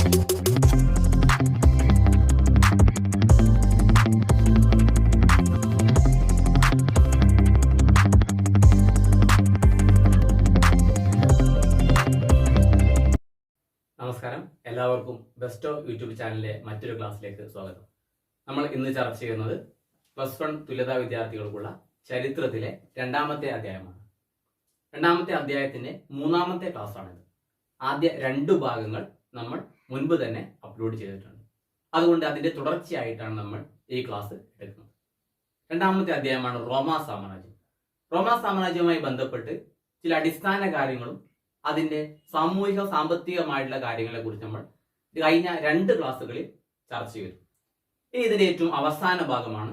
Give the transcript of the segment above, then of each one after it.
നമസ്കാരം. എല്ലാവർക്കും Bairstow YouTube ചാനലിലെ മറ്റൊരു ക്ലാസ്സിലേക്ക് സ്വാഗതം. നമ്മൾ ഇന്ന് ചർച്ച ചെയ്യുന്നത് പ്ലസ് വൺ തുല്യതാ വിദ്യാർത്ഥികൾക്കുള്ള ചരിത്രത്തിലെ രണ്ടാമത്തെ അധ്യായമാണ്. രണ്ടാമത്തെ അധ്യായത്തിന്റെ മൂന്നാമത്തെ ക്ലാസ്സാണിത് ആദ്യ രണ്ട് ഭാഗങ്ങൾ നമ്മൾ മുൻപ് തന്നെ അപ്ലോഡ് ചെയ്തിട്ടുണ്ട്. അതുകൊണ്ട് അതിന്റെ തുടർച്ചയായിട്ടാണ് നമ്മൾ ഈ ക്ലാസ് എടുക്കുന്നത്. രണ്ടാമത്തെ അധ്യായമാണ് റോമാ സാമ്രാജ്യം. റോമാ സാമ്രാജ്യവുമായി ബന്ധപ്പെട്ട് ചില അടിസ്ഥാന കാര്യങ്ങളും അതിന്റെ സാമൂഹിക സാമ്പത്തികമായിട്ടുള്ള കാര്യങ്ങളെ കുറിച്ച് നമ്മൾ കഴിഞ്ഞ രണ്ട് ക്ലാസ്സുകളിൽ ചർച്ച ചെയ്തു. ഇനി ഇതിന്റെ ഏറ്റവും അവസാന ഭാഗമാണ്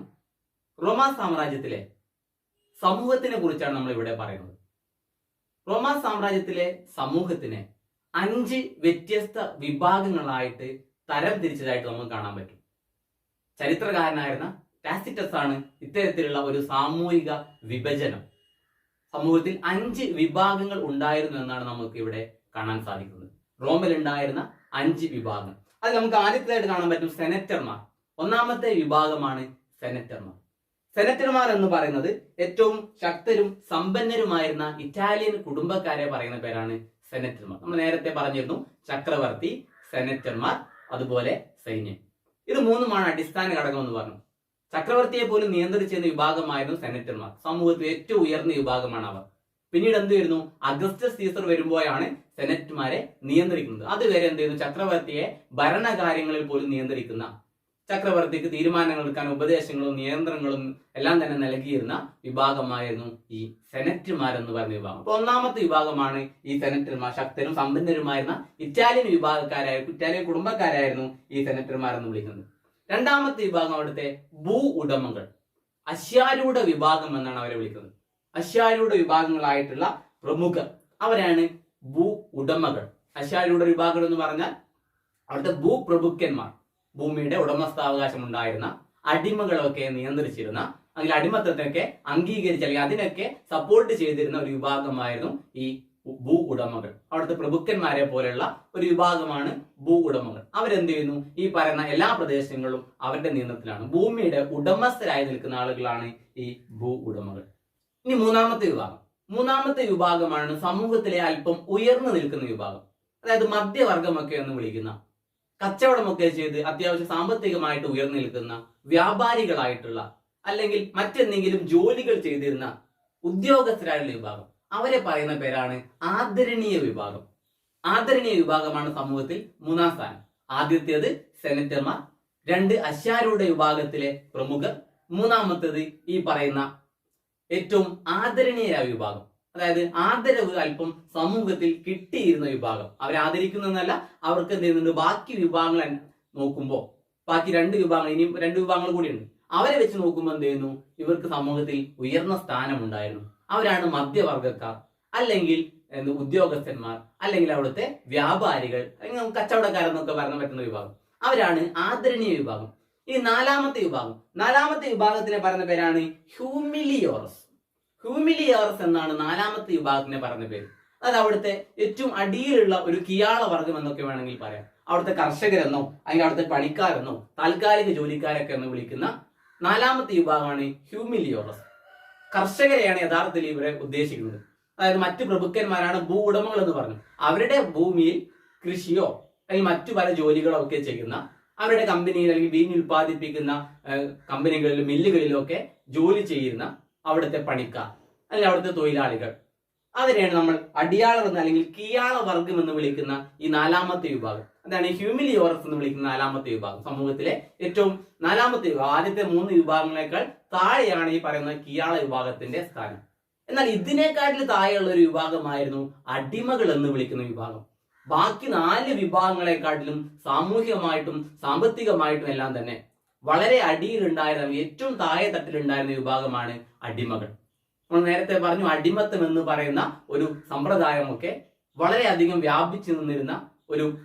റോമാ സാമ്രാജ്യത്തിലെ സമൂഹത്തിനെ കുറിച്ചാണ് നമ്മൾ ഇവിടെ പറയുന്നത്. റോമാ സാമ്രാജ്യത്തിലെ സമൂഹത്തിനെ അഞ്ച് വ്യത്യസ്ത വിഭാഗങ്ങളായിട്ട് തരം തിരിച്ചതായിട്ട് നമുക്ക് കാണാൻ പറ്റും. ചരിത്രകാരനായിരുന്ന ടാസിറ്റസ് ആണ് ഇത്തരത്തിലുള്ള ഒരു സാമൂഹിക വിഭജനം. സമൂഹത്തിൽ അഞ്ച് വിഭാഗങ്ങൾ ഉണ്ടായിരുന്നു എന്നാണ് നമുക്ക് ഇവിടെ കാണാൻ സാധിക്കുന്നത്. റോമിൽ ഉണ്ടായിരുന്ന അഞ്ച് വിഭാഗം. അത് നമുക്ക് ആദ്യത്തേതായിട്ട് കാണാൻ പറ്റും സെനറ്റർമാർ. ഒന്നാമത്തെ വിഭാഗമാണ് സെനറ്റർമാർ. സെനറ്റർമാർ എന്ന് പറയുന്നത് ഏറ്റവും ശക്തരും സമ്പന്നരുമായിരുന്ന ഇറ്റാലിയൻ കുടുംബക്കാരെ പറയുന്ന പേരാണ് സെനറ്റർമാർ. നമ്മൾ നേരത്തെ പറഞ്ഞിരുന്നു ചക്രവർത്തി സെനറ്റർമാർ അതുപോലെ സൈന്യം. ഇത് മൂന്നുമാണ് അടിസ്ഥാന ഘടകം എന്ന് പറഞ്ഞു. ചക്രവർത്തിയെ പോലും നിയന്ത്രിച്ചിരുന്ന വിഭാഗമായിരുന്നു സെനറ്റർമാർ. സമൂഹത്തിൽ ഏറ്റവും ഉയർന്ന വിഭാഗമാണ് അവർ. പിന്നീട് എന്ത് വരുന്നു? അഗസ്റ്റസ് സീസർ വരുമ്പോഴാണ് സെനറ്റുമാരെ നിയന്ത്രിക്കുന്നത്. അതുവരെ എന്ത് ചെയ്യുന്നു? ചക്രവർത്തിയെ ഭരണകാര്യങ്ങളിൽ പോലും നിയന്ത്രിക്കുന്ന ചക്രവർത്തിക്ക് തീരുമാനങ്ങൾ എടുക്കാൻ ഉപദേശങ്ങളും നിയന്ത്രണങ്ങളും എല്ലാം തന്നെ നൽകിയിരുന്ന വിഭാഗമായിരുന്നു ഈ സെനറ്റർമാർ എന്ന് പറയുന്ന വിഭാഗം. അപ്പൊ ഒന്നാമത്തെ വിഭാഗമാണ് ഈ സെനറ്റർമാർ. ശക്തരും സമ്പന്നരുമായിരുന്ന ഇറ്റാലിയൻ വിഭാഗക്കാരായ ഇറ്റാലിയൻ കുടുംബക്കാരായിരുന്നു ഈ സെനറ്റർമാർ എന്ന് വിളിക്കുന്നത്. രണ്ടാമത്തെ വിഭാഗം അവിടുത്തെ ഭൂ ഉടമകൾ. അശ്യാരൂഢ വിഭാഗം എന്നാണ് അവരെ വിളിക്കുന്നത്. അശ്യാരൂഢ വിഭാഗങ്ങളായിട്ടുള്ള പ്രമുഖർ. അവരാണ് ഭൂ ഉടമകൾ. അശ്യാരൂഢ വിഭാഗങ്ങൾ എന്ന് പറഞ്ഞാൽ അവിടുത്തെ ഭൂപ്രഭുക്കന്മാർ. ഭൂമിയുടെ ഉടമസ്ഥാവകാശം ഉണ്ടായിരുന്ന അടിമകളൊക്കെ നിയന്ത്രിച്ചിരുന്ന അല്ലെങ്കിൽ അടിമത്തത്തിനൊക്കെ അംഗീകരിച്ച അല്ലെങ്കിൽ അതിനൊക്കെ സപ്പോർട്ട് ചെയ്തിരുന്ന ഒരു വിഭാഗമായിരുന്നു ഈ ഭൂ ഉടമകൾ. അവിടുത്തെ പ്രഭുക്കന്മാരെ പോലെയുള്ള ഒരു വിഭാഗമാണ് ഭൂ ഉടമകൾ. അവരെന്ത് ചെയ്യുന്നു? ഈ പറയുന്ന എല്ലാ പ്രദേശങ്ങളും അവരുടെ നിയന്ത്രണത്തിലാണ്. ഭൂമിയുടെ ഉടമസ്ഥരായി നിൽക്കുന്ന ആളുകളാണ് ഈ ഭൂ ഉടമകൾ. ഇനി മൂന്നാമത്തെ വിഭാഗം. മൂന്നാമത്തെ വിഭാഗമാണ് സമൂഹത്തിലെ അല്പം ഉയർന്നു നിൽക്കുന്ന വിഭാഗം. അതായത് മധ്യവർഗമൊക്കെ എന്ന് വിളിക്കുന്ന കച്ചവടമൊക്കെ ചെയ്ത് അത്യാവശ്യം സാമ്പത്തികമായിട്ട് ഉയർന്നു നിൽക്കുന്ന വ്യാപാരികളായിട്ടുള്ള അല്ലെങ്കിൽ മറ്റെന്തെങ്കിലും ജോലികൾ ചെയ്തിരുന്ന ഉദ്യോഗസ്ഥരായിട്ടുള്ള വിഭാഗം. അവരെ പറയുന്ന പേരാണ് ആദരണീയ വിഭാഗം. ആദരണീയ വിഭാഗമാണ് സമൂഹത്തിൽ മൂന്നാം സ്ഥാനം. ആദ്യത്തേത് സെനറ്റർമാർ രണ്ട് അശ്വാരൂഢ വിഭാഗത്തിലെ പ്രമുഖർ മൂന്നാമത്തേത് ഈ പറയുന്ന ഏറ്റവും ആദരണീയരായ വിഭാഗം. അതായത് ആദരവ് അല്പം സമൂഹത്തിൽ കിട്ടിയിരുന്ന വിഭാഗം. അവരെ ആദരിക്കുന്നതല്ല അവർക്ക് എന്ത് ചെയ്യുന്നുണ്ട് ബാക്കി വിഭാഗങ്ങൾ നോക്കുമ്പോൾ ബാക്കി രണ്ട് വിഭാഗങ്ങൾ ഇനിയും രണ്ട് വിഭാഗങ്ങൾ കൂടിയുണ്ട്. അവരെ വെച്ച് നോക്കുമ്പോൾ എന്ത് ചെയ്യുന്നു ഇവർക്ക് സമൂഹത്തിൽ ഉയർന്ന സ്ഥാനമുണ്ടായിരുന്നു. അവരാണ് മധ്യവർഗക്കാർ അല്ലെങ്കിൽ ഉദ്യോഗസ്ഥന്മാർ അല്ലെങ്കിൽ അവിടുത്തെ വ്യാപാരികൾ അല്ലെങ്കിൽ നമുക്ക് കച്ചവടക്കാരെന്നൊക്കെ പറയാൻ പറ്റുന്ന വിഭാഗം. അവരാണ് ആദരണീയ വിഭാഗം. ഈ നാലാമത്തെ വിഭാഗം. നാലാമത്തെ വിഭാഗത്തിനെ പറയുന്ന പേരാണ് ഹ്യൂമിലിയോറസ്. ഹ്യൂമിലിയോറസ് എന്നാണ് നാലാമത്തെ വിഭാഗത്തിനെ പറഞ്ഞ പേര്. അത് അവിടുത്തെ ഏറ്റവും അടിയിലുള്ള ഒരു കിയാള വർഗം എന്നൊക്കെ വേണമെങ്കിൽ പറയാം. അവിടുത്തെ കർഷകരെന്നോ അല്ലെങ്കിൽ അവിടുത്തെ പണിക്കാരെന്നോ താൽക്കാലിക ജോലിക്കാരൊക്കെ എന്ന് വിളിക്കുന്ന നാലാമത്തെ വിഭാഗമാണ് ഹ്യൂമിലിയോറസ്. കർഷകരെയാണ് യഥാർത്ഥത്തിൽ ഇവരെ ഉദ്ദേശിക്കുന്നത്. അതായത് മറ്റു പ്രഭുക്കന്മാരാണ് ഭൂ ഉടമകൾ എന്ന് പറഞ്ഞു അവരുടെ ഭൂമിയിൽ കൃഷിയോ അല്ലെങ്കിൽ മറ്റു പല ജോലികളോ ഒക്കെ ചെയ്യുന്ന അവരുടെ കമ്പനിയിൽ അല്ലെങ്കിൽ വീഞ്ഞ് ഉൽപ്പാദിപ്പിക്കുന്ന കമ്പനികളിലും മില്ലുകളിലും ഒക്കെ ജോലി ചെയ്യുന്ന അവിടുത്തെ പണിക്കാർ അല്ലെങ്കിൽ അവിടുത്തെ തൊഴിലാളികൾ. അതിനെയാണ് നമ്മൾ അടിയാളർ എന്ന് അല്ലെങ്കിൽ കിയാള വർഗം എന്ന് വിളിക്കുന്ന ഈ നാലാമത്തെ വിഭാഗം. അതാണ് ഹ്യൂമിലിയോറസ് എന്ന് വിളിക്കുന്ന നാലാമത്തെ വിഭാഗം. സമൂഹത്തിലെ ഏറ്റവും നാലാമത്തെ വിഭാഗം. ആദ്യത്തെ മൂന്ന് വിഭാഗങ്ങളെക്കാൾ താഴെയാണ് ഈ പറയുന്ന കിയാള വിഭാഗത്തിന്റെ സ്ഥാനം. എന്നാൽ ഇതിനേക്കാട്ടിൽ താഴെയുള്ള ഒരു വിഭാഗമായിരുന്നു അടിമകൾ എന്ന് വിളിക്കുന്ന വിഭാഗം. ബാക്കി നാല് വിഭാഗങ്ങളെക്കാട്ടിലും സാമൂഹികമായിട്ടും സാമ്പത്തികമായിട്ടും എല്ലാം തന്നെ വളരെ അടിയിലുണ്ടായിരുന്ന ഏറ്റവും താഴെ തട്ടിലുണ്ടായിരുന്ന വിഭാഗമാണ് അടിമകൾ. നമ്മൾ നേരത്തെ പറഞ്ഞു അടിമത്തം എന്ന് പറയുന്ന ഒരു സമ്പ്രദായമൊക്കെ വളരെയധികം വ്യാപിച്ചു നിന്നിരുന്ന ഒരു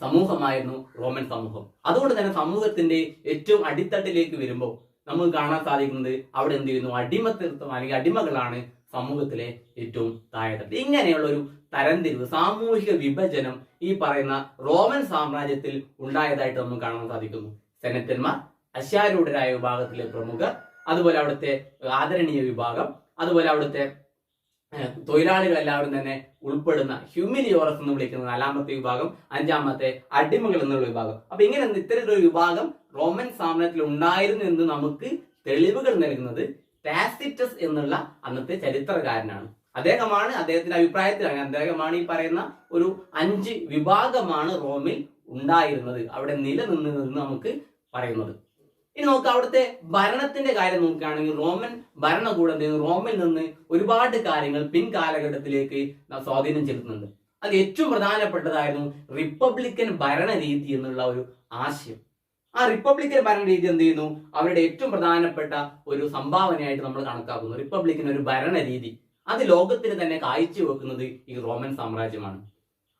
സമൂഹമായിരുന്നു റോമൻ സമൂഹം. അതുകൊണ്ട് തന്നെ സമൂഹത്തിന്റെ ഏറ്റവും അടിത്തട്ടിലേക്ക് വരുമ്പോൾ നമുക്ക് കാണാൻ സാധിക്കുന്നത് അവിടെ എന്ത് ചെയ്യുന്നു? അടിമത്തൃത്വം അല്ലെങ്കിൽ അടിമകളാണ് സമൂഹത്തിലെ ഏറ്റവും താഴെത്തട്ട് ഇങ്ങനെയുള്ള ഒരു തരംതിരിവ് സാമൂഹിക വിഭജനം ഈ പറയുന്ന റോമൻ സാമ്രാജ്യത്തിൽ ഉണ്ടായതായിട്ട് നമുക്ക് കാണാൻ സാധിക്കുന്നു. സെനറ്റന്മാർ അശാരൂഢരായ വിഭാഗത്തിലെ പ്രമുഖർ അതുപോലെ അവിടുത്തെ ആദരണീയ വിഭാഗം അതുപോലെ അവിടുത്തെ തൊഴിലാളികൾ എല്ലാവരും തന്നെ ഉൾപ്പെടുന്ന ഹ്യൂമിലിയോറസ് എന്ന് വിളിക്കുന്ന നാലാമത്തെ വിഭാഗം അഞ്ചാമത്തെ അടിമകൾ എന്നുള്ള വിഭാഗം. അപ്പൊ ഇങ്ങനെ ഇത്തരത്തിലൊരു വിഭാഗം റോമൻ സാമ്രാജ്യത്തിൽ ഉണ്ടായിരുന്നു എന്ന് നമുക്ക് തെളിവുകൾ നൽകുന്നത് ടാസിറ്റസ് എന്നുള്ള അന്നത്തെ ചരിത്രകാരനാണ്. അദ്ദേഹമാണ് അദ്ദേഹത്തിന്റെ അഭിപ്രായത്തിലാണ് അദ്ദേഹമാണ് ഈ പറയുന്ന ഒരു അഞ്ച് വിഭാഗമാണ് റോമിൽ ഉണ്ടായിരുന്നത്. അവിടെ നിലനിന്നതെന്ന് നമുക്ക് പറയുന്നത്. ഇനി നമുക്ക് അവിടുത്തെ ഭരണത്തിന്റെ കാര്യം നോക്കുകയാണെങ്കിൽ റോമൻ ഭരണകൂടം എന്ത് റോമിൽ നിന്ന് ഒരുപാട് കാര്യങ്ങൾ പിൻകാലഘട്ടത്തിലേക്ക് സ്വാധീനം ചെലുത്തുന്നുണ്ട്. അത് ഏറ്റവും പ്രധാനപ്പെട്ടതായിരുന്നു റിപ്പബ്ലിക്കൻ ഭരണരീതി എന്നുള്ള ഒരു ആശയം. ആ റിപ്പബ്ലിക്കൻ ഭരണരീതി എന്ത് ചെയ്യുന്നു? അവരുടെ ഏറ്റവും പ്രധാനപ്പെട്ട ഒരു സംഭാവനയായിട്ട് നമ്മൾ കണക്കാക്കുന്നു. റിപ്പബ്ലിക്കൻ ഒരു ഭരണരീതി. അത് ലോകത്തിന് തന്നെ കാഴ്ചവെക്കുന്നത് ഈ റോമൻ സാമ്രാജ്യമാണ്.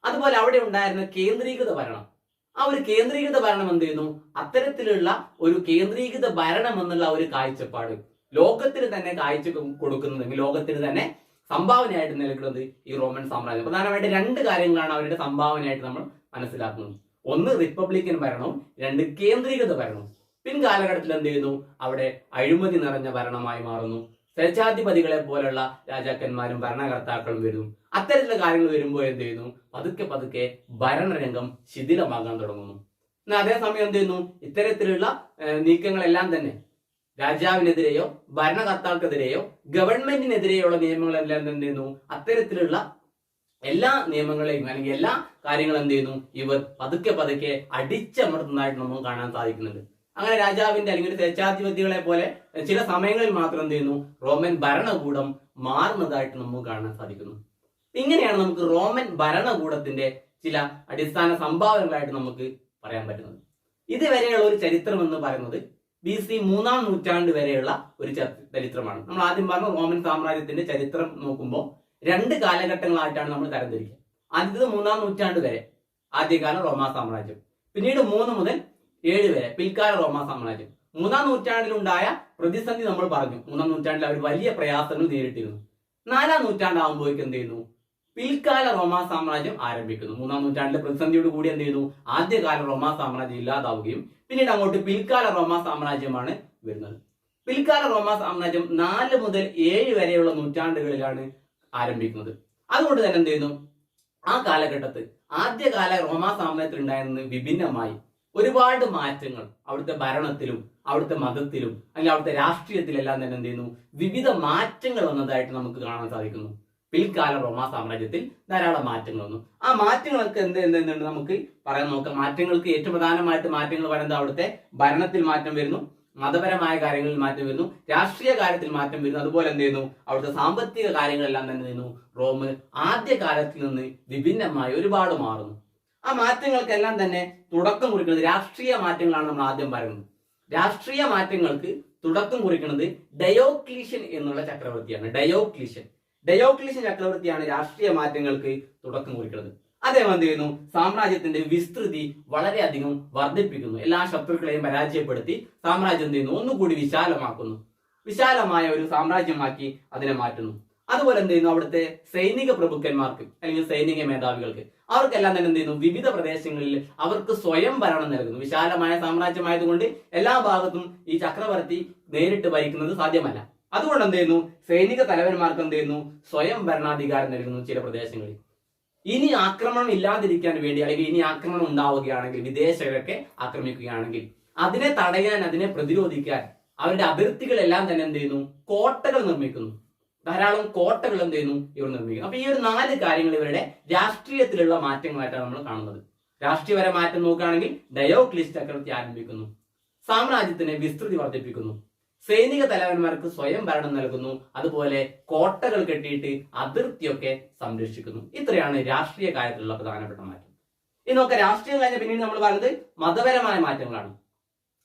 അതുപോലെ അവിടെ ഉണ്ടായിരുന്ന കേന്ദ്രീകൃത ഭരണം. ആ ഒരു കേന്ദ്രീകൃത ഭരണം എന്ത് ചെയ്യുന്നു? അത്തരത്തിലുള്ള ഒരു കേന്ദ്രീകൃത ഭരണം എന്നുള്ള ഒരു കാഴ്ചപ്പാട് ലോകത്തിന് തന്നെ കാഴ്ച കൊടുക്കുന്നത് ലോകത്തിന് തന്നെ സംഭാവനയായിട്ട് നൽകുന്നത് ഈ റോമൻ സാമ്രാജ്യം. പ്രധാനമായിട്ട് രണ്ട് കാര്യങ്ങളാണ് അവരുടെ സംഭാവനയായിട്ട് നമ്മൾ മനസ്സിലാക്കുന്നത്. ഒന്ന് റിപ്പബ്ലിക്കൻ ഭരണവും രണ്ട് കേന്ദ്രീകൃത ഭരണവും. പിൻകാലഘട്ടത്തിൽ എന്ത് ചെയ്യുന്നു? അവിടെ അഴിമതി നിറഞ്ഞ ഭരണമായി മാറുന്നു. സ്വേച്ഛാധിപതികളെ പോലുള്ള രാജാക്കന്മാരും ഭരണകർത്താക്കളും വരുന്നു. അത്തരത്തിലുള്ള കാര്യങ്ങൾ വരുമ്പോൾ എന്ത് ചെയ്യുന്നു? പതുക്കെ പതുക്കെ ഭരണരംഗം ശിഥിലമാകാൻ തുടങ്ങുന്നു. എന്നാൽ അതേസമയം എന്ത് ചെയ്യുന്നു? ഇത്തരത്തിലുള്ള നീക്കങ്ങളെല്ലാം തന്നെ രാജാവിനെതിരെയോ ഭരണകർത്താക്കൾക്കെതിരെയോ ഗവൺമെന്റിനെതിരെയുള്ള നിയമങ്ങളെല്ലാം എന്ത് ചെയ്യുന്നു? അത്തരത്തിലുള്ള എല്ലാ നിയമങ്ങളെയും അല്ലെങ്കിൽ എല്ലാ കാര്യങ്ങളും എന്ത് ചെയ്യുന്നു? ഇവർ പതുക്കെ പതുക്കെ അടിച്ചമർത്തുന്നതായിട്ട് നമുക്ക് കാണാൻ സാധിക്കുന്നുണ്ട്. അങ്ങനെ രാജാവിന്റെ അല്ലെങ്കിൽ സ്വേച്ഛാധിപതികളെ പോലെ ചില സമയങ്ങളിൽ മാത്രം എന്ത് ചെയ്യുന്നു? റോമൻ ഭരണകൂടം മാറുന്നതായിട്ട് നമുക്ക് കാണാൻ സാധിക്കുന്നു. ഇങ്ങനെയാണ് നമുക്ക് റോമൻ ഭരണകൂടത്തിന്റെ ചില അടിസ്ഥാന സംഭാവനകളായിട്ട് നമുക്ക് പറയാൻ പറ്റുന്നത്. ഇതുവരെയുള്ള ഒരു ചരിത്രം എന്ന് പറയുന്നത് ബി സി മൂന്നാം നൂറ്റാണ്ട് വരെയുള്ള ഒരു ചരിത്രമാണ്. നമ്മൾ ആദ്യം പറഞ്ഞ റോമൻ സാമ്രാജ്യത്തിന്റെ ചരിത്രം നോക്കുമ്പോൾ രണ്ട് കാലഘട്ടങ്ങളായിട്ടാണ് നമ്മൾ തരംതിരിക്കുക. ആദ്യത്തെ മൂന്നാം നൂറ്റാണ്ട് വരെ ആദ്യകാല റോമാ സാമ്രാജ്യം. പിന്നീട് മൂന്ന് മുതൽ ഏഴ് വരെ പിൽക്കാല റോമാ സാമ്രാജ്യം. മൂന്നാം നൂറ്റാണ്ടിലുണ്ടായ പ്രതിസന്ധി നമ്മൾ പറഞ്ഞു. മൂന്നാം നൂറ്റാണ്ടിൽ അവർ വലിയ പ്രയാസങ്ങൾ നേരിട്ടിരുന്നു. നാലാം നൂറ്റാണ്ടാകുമ്പോഴേക്ക് എന്ത് ചെയ്യുന്നു? പിൽക്കാല റോമാ സാമ്രാജ്യം ആരംഭിക്കുന്നു. മൂന്നാം നൂറ്റാണ്ടിലെ പ്രതിസന്ധിയോട് കൂടി എന്ത് ചെയ്യുന്നു? ആദ്യകാല റോമാ സാമ്രാജ്യം ഇല്ലാതാവുകയും പിന്നീട് അങ്ങോട്ട് പിൽക്കാല റോമാ സാമ്രാജ്യമാണ് വരുന്നത്. പിൽക്കാല റോമാ സാമ്രാജ്യം നാല് മുതൽ ഏഴ് വരെയുള്ള നൂറ്റാണ്ടുകളിലാണ് ആരംഭിക്കുന്നത്. അതുകൊണ്ട് തന്നെ എന്ത് ചെയ്യുന്നു? ആ കാലഘട്ടത്ത് ആദ്യകാല റോമാ സാമ്രാജ്യത്തിൽ ഉണ്ടായിരുന്നത് വിഭിന്നമായി. ഒരുപാട് മാറ്റങ്ങൾ അവിടുത്തെ ഭരണത്തിലും അവിടുത്തെ മതത്തിലും അല്ലെങ്കിൽ അവിടുത്തെ രാഷ്ട്രീയത്തിലെല്ലാം തന്നെ എന്ത് ചെയ്യുന്നു? വിവിധ മാറ്റങ്ങൾ വന്നതായിട്ട് നമുക്ക് കാണാൻ സാധിക്കുന്നു. പിൽക്കാല റോമാ സാമ്രാജ്യത്തിൽ ധാരാളം മാറ്റങ്ങൾ വന്നു. ആ മാറ്റങ്ങൾക്ക് എന്ത് എന്ത് എന്തുണ്ട് നമുക്ക് പറയാൻ നോക്കാം. മാറ്റങ്ങൾക്ക് ഏറ്റവും പ്രധാനമായിട്ട് മാറ്റങ്ങൾ വരുന്നത് അവിടുത്തെ? ഭരണത്തിൽ മാറ്റം വരുന്നു മതപരമായ കാര്യങ്ങളിൽ മാറ്റം വരുന്നു രാഷ്ട്രീയ കാര്യത്തിൽ മാറ്റം വരുന്നു അതുപോലെ എന്ത് ചെയ്യുന്നു? അവിടുത്തെ സാമ്പത്തിക കാര്യങ്ങളെല്ലാം തന്നെ നിന്നു ചെയ്യുന്നു? റോം ആദ്യ കാലത്തിൽ നിന്ന് വിഭിന്നമായി ഒരുപാട് മാറുന്നു. ആ മാറ്റങ്ങൾക്കെല്ലാം തന്നെ തുടക്കം കുറിക്കുന്നത് രാഷ്ട്രീയ മാറ്റങ്ങളാണ് നമ്മൾ ആദ്യം പറയുന്നത്. രാഷ്ട്രീയ മാറ്റങ്ങൾക്ക് തുടക്കം കുറിക്കുന്നത് ഡയോക്ലീഷ്യൻ എന്നുള്ള ചക്രവർത്തിയാണ്. ഡയോക്ലീഷ്യൻ. ഡയോക്ലീഷ്യൻ ചക്രവർത്തിയാണ് രാഷ്ട്രീയ മാറ്റങ്ങൾക്ക് തുടക്കം കുറിക്കുന്നത്. അദ്ദേഹം എന്ത് ചെയ്യുന്നു? സാമ്രാജ്യത്തിന്റെ വിസ്തൃതി വളരെയധികം വർദ്ധിപ്പിക്കുന്നു. എല്ലാ ശത്രുക്കളെയും പരാജയപ്പെടുത്തി സാമ്രാജ്യം എന്ത് ചെയ്യുന്നു? ഒന്നുകൂടി വിശാലമാക്കുന്നു. വിശാലമായ ഒരു സാമ്രാജ്യമാക്കി അതിനെ മാറ്റുന്നു. അതുപോലെ എന്ത് ചെയ്യുന്നു അവിടുത്തെ സൈനിക പ്രഭുക്കന്മാർക്ക് അല്ലെങ്കിൽ സൈനിക മേധാവികൾക്ക്. അവർക്കെല്ലാം തന്നെ എന്ത് ചെയ്യുന്നു? വിവിധ പ്രദേശങ്ങളിൽ അവർക്ക് സ്വയം ഭരണം നൽകുന്നു. വിശാലമായ സാമ്രാജ്യമായതുകൊണ്ട് എല്ലാ ഭാഗത്തും ഈ ചക്രവർത്തി നേരിട്ട് ഭരിക്കുന്നത് സാധ്യമല്ല. അതുകൊണ്ട് എന്ത് ചെയ്യുന്നു? സൈനിക തലവന്മാർക്ക് എന്ത് ചെയ്യുന്നു? സ്വയം ഭരണാധികാരം നൽകുന്നു ചില പ്രദേശങ്ങളിൽ. ഇനി ആക്രമണം ഇല്ലാതിരിക്കാൻ വേണ്ടി അല്ലെങ്കിൽ ഇനി ആക്രമണം ഉണ്ടാവുകയാണെങ്കിൽ വിദേശകരൊക്കെ ആക്രമിക്കുകയാണെങ്കിൽ അതിനെ തടയാൻ അതിനെ പ്രതിരോധിക്കാൻ അവരുടെ അതിർത്തികളെല്ലാം തന്നെ എന്ത് ചെയ്യുന്നു? കോട്ടകൾ നിർമ്മിക്കുന്നു. ധാരാളം കോട്ടകൾ എന്ത് ചെയ്യുന്നു? ഇവർ നിർമ്മിക്കുന്നു. അപ്പൊ ഈ ഒരു നാല് കാര്യങ്ങൾ ഇവരുടെ രാഷ്ട്രീയത്തിലുള്ള മാറ്റങ്ങളായിട്ടാണ് നമ്മൾ കാണുന്നത്. രാഷ്ട്രീയപര മാറ്റം നോക്കുകയാണെങ്കിൽ ഡയോക്ലിസ് ചക്രവർത്തി ആരംഭിക്കുന്നു. സാമ്രാജ്യത്തിന് വിസ്തൃതി വർദ്ധിപ്പിക്കുന്നു. സൈനിക തലവന്മാർക്ക് സ്വയം ഭരണം നൽകുന്നു. അതുപോലെ കോട്ടകൾ കെട്ടിയിട്ട് അതിർത്തിയൊക്കെ സംരക്ഷിക്കുന്നു. ഇത്രയാണ് രാഷ്ട്രീയ കാര്യത്തിലുള്ള പ്രധാനപ്പെട്ട മാറ്റം. ഇനി നോക്കാം രാഷ്ട്രീയം കഴിഞ്ഞ പിന്നീട് നമ്മൾ പറയുന്നത് മതപരമായ മാറ്റങ്ങളാണ്.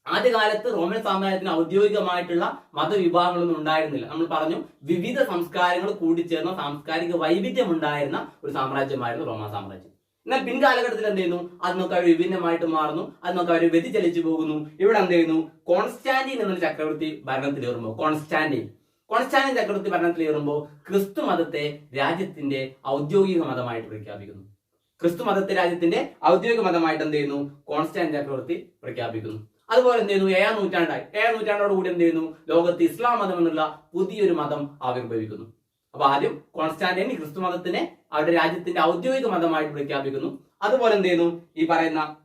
ആദ്യകാലത്ത് റോമൻ സാമ്രാജ്യത്തിന് ഔദ്യോഗികമായിട്ടുള്ള മതവിഭാഗങ്ങളൊന്നും ഉണ്ടായിരുന്നില്ല. നമ്മൾ പറഞ്ഞു വിവിധ സംസ്കാരങ്ങൾ കൂടിച്ചേർന്ന സാംസ്കാരിക വൈവിധ്യം ഉണ്ടായിരുന്ന ഒരു സാമ്രാജ്യമായിരുന്നു റോമൻ സാമ്രാജ്യം. എന്നാൽ പിൻകാലഘട്ടത്തിൽ എന്ത് ചെയ്യുന്നു? അതിനൊക്കെ അവർ വിഭിന്നമായിട്ട് മാറുന്നു അതിനൊക്കെ അവർ വ്യതിചലിച്ചു പോകുന്നു. ഇവിടെ എന്ത് ചെയ്യുന്നു? കോൺസ്റ്റാന്റീൻ എന്നൊരു ചക്രവർത്തി ഭരണത്തിൽ ഏറുമ്പോൾ കോൺസ്റ്റാന്റീൻ കോൺസ്റ്റാന്റീൻ ചക്രവർത്തി ഭരണത്തിൽ കയറുമ്പോൾ ക്രിസ്തു മതത്തെ രാജ്യത്തിന്റെ ഔദ്യോഗിക മതമായിട്ട് പ്രഖ്യാപിക്കുന്നു. ക്രിസ്തു മതത്തെ രാജ്യത്തിന്റെ ഔദ്യോഗിക മതമായിട്ട് എന്ത് ചെയ്യുന്നു? കോൺസ്റ്റാന്റിൻ ചക്രവർത്തി പ്രഖ്യാപിക്കുന്നു. അതുപോലെ എന്ത് ചെയ്യുന്നു? ഏഴാം നൂറ്റാണ്ടായി. ഏഴാം നൂറ്റാണ്ടോട് കൂടി എന്ത് ചെയ്യുന്നു? ലോകത്ത് ഇസ്ലാം മതം എന്നുള്ള പുതിയൊരു മതം ആവിർഭവിക്കുന്നു. അപ്പൊ ആദ്യം കോൺസ്റ്റാന്റൈൻ ക്രിസ്തു മതത്തിനെ അവരുടെ രാജ്യത്തിന്റെ ഔദ്യോഗിക മതമായിട്ട് പ്രഖ്യാപിക്കുന്നു. അതുപോലെ എന്ത് ചെയ്യുന്നു? ഈ പറയുന്ന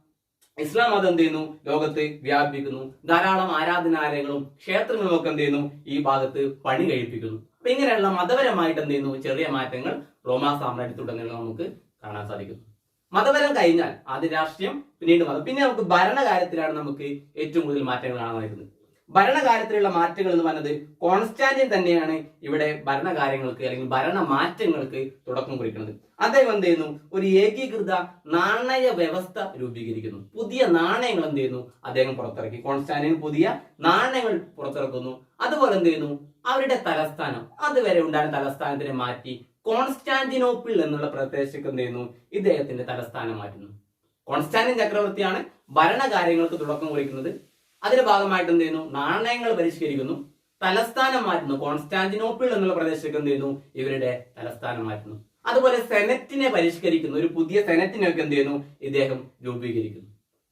ഇസ്ലാം മതം എന്ത് ചെയ്യുന്നു? ലോകത്ത് വ്യാപിപ്പിക്കുന്നു. ധാരാളം ആരാധനാലയങ്ങളും ക്ഷേത്രങ്ങളും ഒക്കെ എന്ത് ചെയ്യുന്നു? ഈ ഭാഗത്ത് പണി കഴിപ്പിക്കുന്നു. അപ്പൊ ഇങ്ങനെയുള്ള മതപരമായിട്ട് എന്ത് ചെയ്യുന്നു? ചെറിയ മാറ്റങ്ങൾ റോമാ സാമ്രാജ്യത്തുടനീളം നമുക്ക് കാണാൻ സാധിക്കുന്നു. മതപരം കഴിഞ്ഞാൽ ആദ്യ രാഷ്ട്രീയം പിന്നീട് മതം. പിന്നെ നമുക്ക് ഭരണകാര്യത്തിലാണ് നമുക്ക് ഏറ്റവും കൂടുതൽ മാറ്റങ്ങൾ കാണാൻ സാധിക്കുന്നത് ഭരണകാര്യത്തിലുള്ള മാറ്റങ്ങൾ എന്ന് പറഞ്ഞത് കോൺസ്റ്റാന്റിൻ തന്നെയാണ് ഇവിടെ ഭരണകാര്യങ്ങൾക്ക് അല്ലെങ്കിൽ ഭരണ മാറ്റങ്ങൾക്ക് തുടക്കം കുറിക്കുന്നത്. അദ്ദേഹം എന്ത് ചെയ്യുന്നു? ഒരു ഏകീകൃത നാണയ വ്യവസ്ഥ രൂപീകരിക്കുന്നു. പുതിയ നാണയങ്ങൾ എന്ത് ചെയ്യുന്നു? അദ്ദേഹം പുറത്തിറക്കി. കോൺസ്റ്റാന്റിൻ പുതിയ നാണയങ്ങൾ പുറത്തിറക്കുന്നു. അതുപോലെ എന്ത് ചെയ്യുന്നു? അവരുടെ തലസ്ഥാനം. അതുവരെ ഉണ്ടായിരുന്ന തലസ്ഥാനത്തിനെ മാറ്റി കോൺസ്റ്റാന്റിനോപ്പിൾ എന്നുള്ള പ്രദേശത്തേക്ക് എന്ത് ചെയ്യുന്നു? ഇദ്ദേഹത്തിന്റെ തലസ്ഥാനം മാറ്റുന്നു കോൺസ്റ്റാന്റിൻ ചക്രവർത്തിയാണ് ഭരണകാര്യങ്ങൾക്ക് തുടക്കം കുറിക്കുന്നത്. അതിന്റെ ഭാഗമായിട്ട് എന്ത് ചെയ്യുന്നു? നാണയങ്ങൾ പരിഷ്കരിക്കുന്നു. തലസ്ഥാനം മാറ്റുന്നു കോൺസ്റ്റാന്റിനോപ്പിൾ എന്നുള്ള പ്രദേശത്തേക്ക് എന്ത് ചെയ്യുന്നു? ഇവരുടെ തലസ്ഥാനം മാറ്റുന്നു അതുപോലെ സെനറ്റിനെ പരിഷ്കരിക്കുന്നു. ഒരു പുതിയ സെനറ്റിനൊക്കെ എന്ത് ചെയ്യുന്നു? ഇദ്ദേഹം രൂപീകരിക്കുന്നു.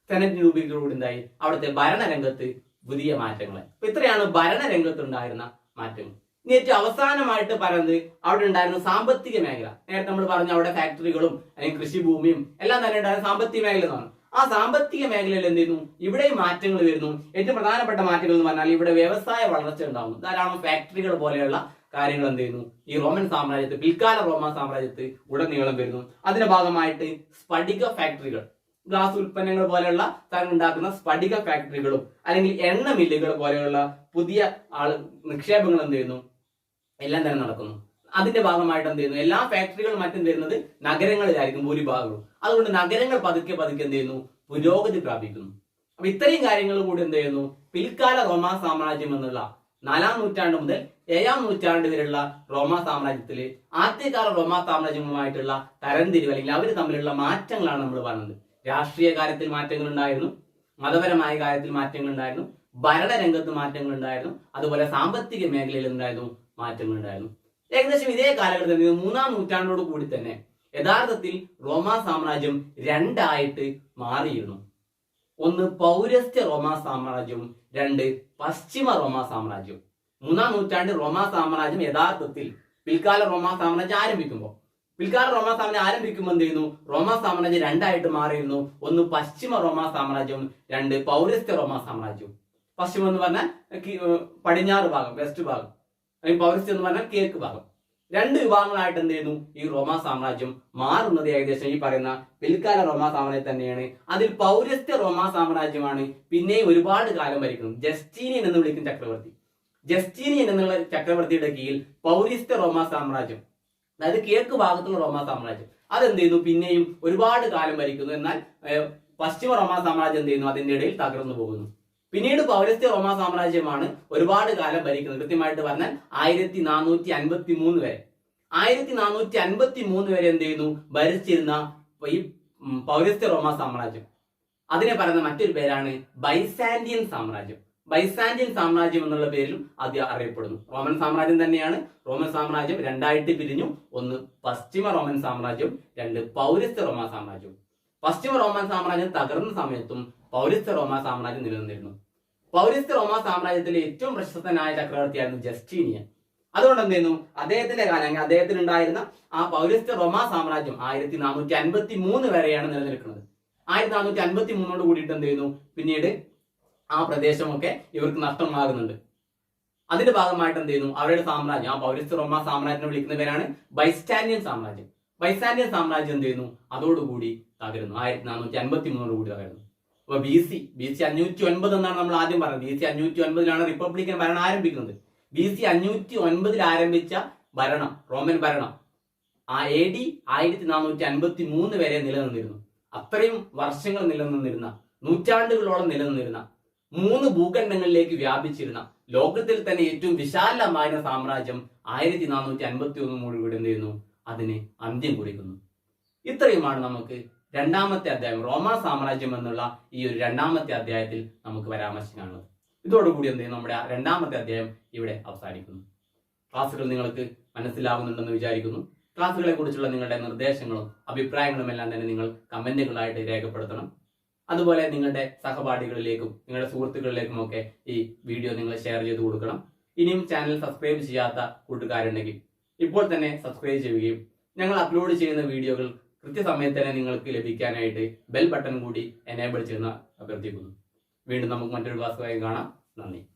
സെനറ്റ് രൂപീകരണത്തോട് എന്തായി? അവിടുത്തെ ഭരണരംഗത്ത് പുതിയ മാറ്റങ്ങൾ ഇത്രയാണ് ഭരണരംഗത്ത് ഉണ്ടായിരുന്ന മാറ്റങ്ങൾ. ഏറ്റവും അവസാനമായിട്ട് പറയുന്നത് അവിടെ ഉണ്ടായിരുന്ന സാമ്പത്തിക മേഖല. നേരത്തെ നമ്മൾ പറഞ്ഞു അവിടെ ഫാക്ടറികളും അല്ലെങ്കിൽ കൃഷിഭൂമിയും എല്ലാം തന്നെ ഉണ്ടായിരുന്ന സാമ്പത്തിക മേഖല എന്നാണ് ആ സാമ്പത്തിക മേഖലയിൽ എന്ത് ചെയ്യുന്നു? ഇവിടെയും മാറ്റങ്ങൾ വരുന്നു. ഏറ്റവും പ്രധാനപ്പെട്ട മാറ്റങ്ങൾ എന്ന് പറഞ്ഞാൽ ഇവിടെ വ്യവസായ വളർച്ച ഉണ്ടാകുന്നു. ധാരാളം ഫാക്ടറികൾ പോലെയുള്ള കാര്യങ്ങൾ എന്ത് ചെയ്യുന്നു? ഈ റോമൻ സാമ്രാജ്യത്ത് പിൽക്കാല റോമൻ സാമ്രാജ്യത്ത് ഉടനീളം വരുന്നു. അതിന്റെ ഭാഗമായിട്ട് സ്ഫടിക ഫാക്ടറികൾ ഗ്ലാസ് ഉൽപ്പന്നങ്ങൾ പോലെയുള്ള സാധനം ഉണ്ടാക്കുന്ന സ്ഫടിക ഫാക്ടറികളും അല്ലെങ്കിൽ എണ്ണ മില്ലുകൾ പോലെയുള്ള പുതിയ ആൾ നിക്ഷേപങ്ങൾ എന്ത് ചെയ്യുന്നു? എല്ലാം തന്നെ നടക്കുന്നു. അതിന്റെ ഭാഗമായിട്ട് എന്ത് ചെയ്യുന്നു? എല്ലാ ഫാക്ടറികളും മറ്റും വരുന്നത് നഗരങ്ങളിലായിരിക്കും ഭൂരിഭാഗവും. അതുകൊണ്ട് നഗരങ്ങൾ പതുക്കെ പതുക്കെ എന്ത് ചെയ്യുന്നു? പുരോഗതി പ്രാപിക്കുന്നു. അപ്പൊ ഇത്രയും കാര്യങ്ങൾ കൂടി എന്ത് ചെയ്യുന്നു? പിൽക്കാല റോമാ സാമ്രാജ്യം എന്നുള്ള നാലാം നൂറ്റാണ്ട് മുതൽ ഏഴാം നൂറ്റാണ്ട് വരെയുള്ള റോമാ സാമ്രാജ്യത്തിൽ ആദ്യകാല റോമാ സാമ്രാജ്യങ്ങളുമായിട്ടുള്ള തരംതിരിവ് അല്ലെങ്കിൽ അവർ തമ്മിലുള്ള മാറ്റങ്ങളാണ് നമ്മൾ പറയുന്നത് രാഷ്ട്രീയ കാര്യത്തിൽ മാറ്റങ്ങൾ ഉണ്ടായിരുന്നു. മതപരമായ കാര്യത്തിൽ മാറ്റങ്ങൾ ഉണ്ടായിരുന്നു. ഭരണരംഗത്ത് മാറ്റങ്ങൾ ഉണ്ടായിരുന്നു. അതുപോലെ സാമ്പത്തിക മേഖലയിൽ ഉണ്ടായിരുന്നു. മാറ്റങ്ങൾ ഉണ്ടായിരുന്നു ഏകദേശം ഇതേ കാലഘട്ടത്തിൽ മൂന്നാം നൂറ്റാണ്ടോട് കൂടി തന്നെ യഥാർത്ഥത്തിൽ റോമാ സാമ്രാജ്യം രണ്ടായിട്ട് മാറിയിരുന്നു. ഒന്ന് പൗരസ്ത്യ റോമാ സാമ്രാജ്യവും രണ്ട് പശ്ചിമ റോമാ സാമ്രാജ്യവും. മൂന്നാം നൂറ്റാണ്ട് റോമാ സാമ്രാജ്യം യഥാർത്ഥത്തിൽ പിൽക്കാല റോമാ സാമ്രാജ്യം ആരംഭിക്കുമ്പോൾ പിൽക്കാല റോമാ സാമ്രാജ്യം ആരംഭിക്കുമ്പോൾ എന്ത് ചെയ്യുന്നു? റോമാ സാമ്രാജ്യം രണ്ടായിട്ട് മാറിയിരുന്നു. ഒന്ന് പശ്ചിമ റോമാ സാമ്രാജ്യവും രണ്ട് പൗരസ്ത്യ റോമാ സാമ്രാജ്യവും. പശ്ചിമം എന്ന് പറഞ്ഞാൽ പടിഞ്ഞാറ് ഭാഗം വെസ്റ്റ് ഭാഗം. പൗരസ്ത്യം എന്ന് പറഞ്ഞാൽ കിഴക്ക് ഭാഗം. രണ്ട് വിഭാഗങ്ങളായിട്ട് എന്ത് ചെയ്യുന്നു ഈ റോമാ സാമ്രാജ്യം മാറുന്നത് ഏകദേശം ഈ പറയുന്ന പിൽക്കാല റോമാ സാമ്രാജ്യം തന്നെയാണ്. അതിൽ പൗരസ്ത്യ റോമാ സാമ്രാജ്യമാണ് പിന്നെയും ഒരുപാട് കാലം ഭരിക്കുന്നത്. ജസ്റ്റീനിയൻ എന്ന് വിളിക്കുന്ന ചക്രവർത്തി. ജസ്റ്റീനിയൻ എന്നുള്ള ചക്രവർത്തിയുടെ കീഴിൽ പൗരസ്ത്യ റോമാ സാമ്രാജ്യം. അതായത് കിഴക്ക് ഭാഗത്തുള്ള റോമാ സാമ്രാജ്യം. അതെന്ത് ചെയ്യുന്നു പിന്നെയും ഒരുപാട് കാലം ഭരിക്കുന്നു. എന്നാൽ പശ്ചിമ റോമാ സാമ്രാജ്യം എന്ത് ചെയ്യുന്നു? അതിന്റെ ഇടയിൽ തകർന്നു പോകുന്നു. പിന്നീട് പൗരസ്ത്യ റോമാ സാമ്രാജ്യമാണ് ഒരുപാട് കാലം ഭരിക്കുന്നത്. കൃത്യമായിട്ട് പറഞ്ഞാൽ ആയിരത്തി നാനൂറ്റി അൻപത്തി മൂന്ന് വരെ. ആയിരത്തി നാനൂറ്റി അൻപത്തി മൂന്ന് വരെ എന്ത് ചെയ്യുന്നു? ഭരിച്ചിരുന്ന ഈ പൗരസ്ത്യ റോമാ സാമ്രാജ്യം. അതിനെ പറയുന്ന മറ്റൊരു പേരാണ് ബൈസാന്റിയൻ സാമ്രാജ്യം. ബൈസാന്റിയൻ സാമ്രാജ്യം എന്നുള്ള പേരിലും അത് അറിയപ്പെടുന്നു. റോമൻ സാമ്രാജ്യം തന്നെയാണ്. റോമൻ സാമ്രാജ്യം രണ്ടായിട്ട് പിരിഞ്ഞു. ഒന്ന് പശ്ചിമ റോമൻ സാമ്രാജ്യം രണ്ട് പൗരസ്ത്യ റോമാ സാമ്രാജ്യം. പശ്ചിമ റോമൻ സാമ്രാജ്യം തകർന്ന സമയത്തും പൗരസ്ത്യ റോമാ സാമ്രാജ്യം നിലനിന്നിരുന്നു. പൗരസ്ത്യ റോമാ സാമ്രാജ്യത്തിലെ ഏറ്റവും പ്രശസ്തനായ ചക്രവർത്തിയായിരുന്നു ജസ്റ്റീനിയൻ അതുകൊണ്ട് എന്ത് ചെയ്യുന്നു? അദ്ദേഹത്തിന്റെ കാലം അദ്ദേഹത്തിന് ഉണ്ടായിരുന്ന ആ പൗരസ്ത്യ റോമാ സാമ്രാജ്യം ആയിരത്തി നാനൂറ്റി അൻപത്തി മൂന്ന് വരെയാണ് നിലനിൽക്കുന്നത്. ആയിരത്തി നാനൂറ്റി അൻപത്തി മൂന്നോട് കൂടിയിട്ട് എന്ത് ചെയ്യുന്നു? പിന്നീട് ആ പ്രദേശമൊക്കെ ഇവർക്ക് നഷ്ടമാകുന്നുണ്ട്. അതിന്റെ ഭാഗമായിട്ട് എന്ത് ചെയ്യുന്നു? അവരുടെ സാമ്രാജ്യം ആ പൗരസ്ത്യ റോമാ സാമ്രാജ്യത്തിനെ വിളിക്കുന്ന പേരാണ് ബൈസ്റ്റാനിയൻ സാമ്രാജ്യം. ബൈസാന്റിയൻ സാമ്രാജ്യം എന്ത് ചെയ്യുന്നു? അതോടുകൂടി തകരുന്നു. ആയിരത്തി നാനൂറ്റി അൻപത്തി മൂന്നോട് കൂടി തകരുന്നു. അപ്പൊ ബി സി ബി സി അഞ്ഞൂറ്റി ഒൻപത് എന്നാണ് നമ്മൾ ആദ്യം പറഞ്ഞത്. ബി സി അഞ്ഞൂറ്റി ഒൻപതിലാണ് റിപ്പബ്ലിക്കൻ ഭരണം ആരംഭിക്കുന്നത്. ബി സി അഞ്ഞൂറ്റി ഒൻപതിൽ ആരംഭിച്ച ഭരണം റോമൻ ഭരണം ആ എ ഡി ആയിരത്തി നാനൂറ്റി അൻപത്തി മൂന്ന് വരെ നിലനിന്നിരുന്നു. അത്രയും വർഷങ്ങൾ നിലനിന്നിരുന്ന നൂറ്റാണ്ടുകളോളം നിലനിന്നിരുന്ന മൂന്ന് ഭൂഖണ്ഡങ്ങളിലേക്ക് വ്യാപിച്ചിരുന്ന ലോകത്തിൽ തന്നെ ഏറ്റവും വിശാലമായ സാമ്രാജ്യം ആയിരത്തി നാനൂറ്റി അൻപത്തി ഒന്ന് മൂടി ചെയ്യുന്നു? അതിന് അന്ത്യം കുറിക്കുന്നു. ഇത്രയുമാണ് നമുക്ക് രണ്ടാമത്തെ അധ്യായം റോമാ സാമ്രാജ്യം എന്നുള്ള ഈ ഒരു രണ്ടാമത്തെ അധ്യായത്തിൽ നമുക്ക് പരാമർശിക്കാനുള്ളത് ഇതോടുകൂടി എന്ത് നമ്മുടെ രണ്ടാമത്തെ അധ്യായം ഇവിടെ അവസാനിക്കുന്നു. ക്ലാസ്സുകൾ നിങ്ങൾക്ക് മനസ്സിലാകുന്നുണ്ടെന്ന് വിചാരിക്കുന്നു. ക്ലാസ്സുകളെ കുറിച്ചുള്ള നിങ്ങളുടെ നിർദ്ദേശങ്ങളും അഭിപ്രായങ്ങളും എല്ലാം തന്നെ നിങ്ങൾ കമന്റുകളായിട്ട് രേഖപ്പെടുത്തണം. അതുപോലെ നിങ്ങളുടെ സഹപാഠികളിലേക്കും നിങ്ങളുടെ സുഹൃത്തുക്കളിലേക്കും ഒക്കെ ഈ വീഡിയോ നിങ്ങൾ ഷെയർ ചെയ്ത് കൊടുക്കണം. ഇനിയും ചാനൽ സബ്സ്ക്രൈബ് ചെയ്യാത്ത കൂട്ടുകാരുണ്ടെങ്കിൽ ഇപ്പോൾ തന്നെ സബ്സ്ക്രൈബ് ചെയ്യുകയും ഞങ്ങൾ അപ്ലോഡ് ചെയ്യുന്ന വീഡിയോകൾ കൃത്യസമയത്ത് തന്നെ നിങ്ങൾക്ക് ലഭിക്കാനായിട്ട് ബെൽ ബട്ടൺ കൂടി എനേബിൾ ചെയ്യുന്ന അഭ്യർത്ഥിക്കുന്നു. വീണ്ടും നമുക്ക് മറ്റൊരു ക്ലാസ്സുമായി കാണാം. നന്ദി.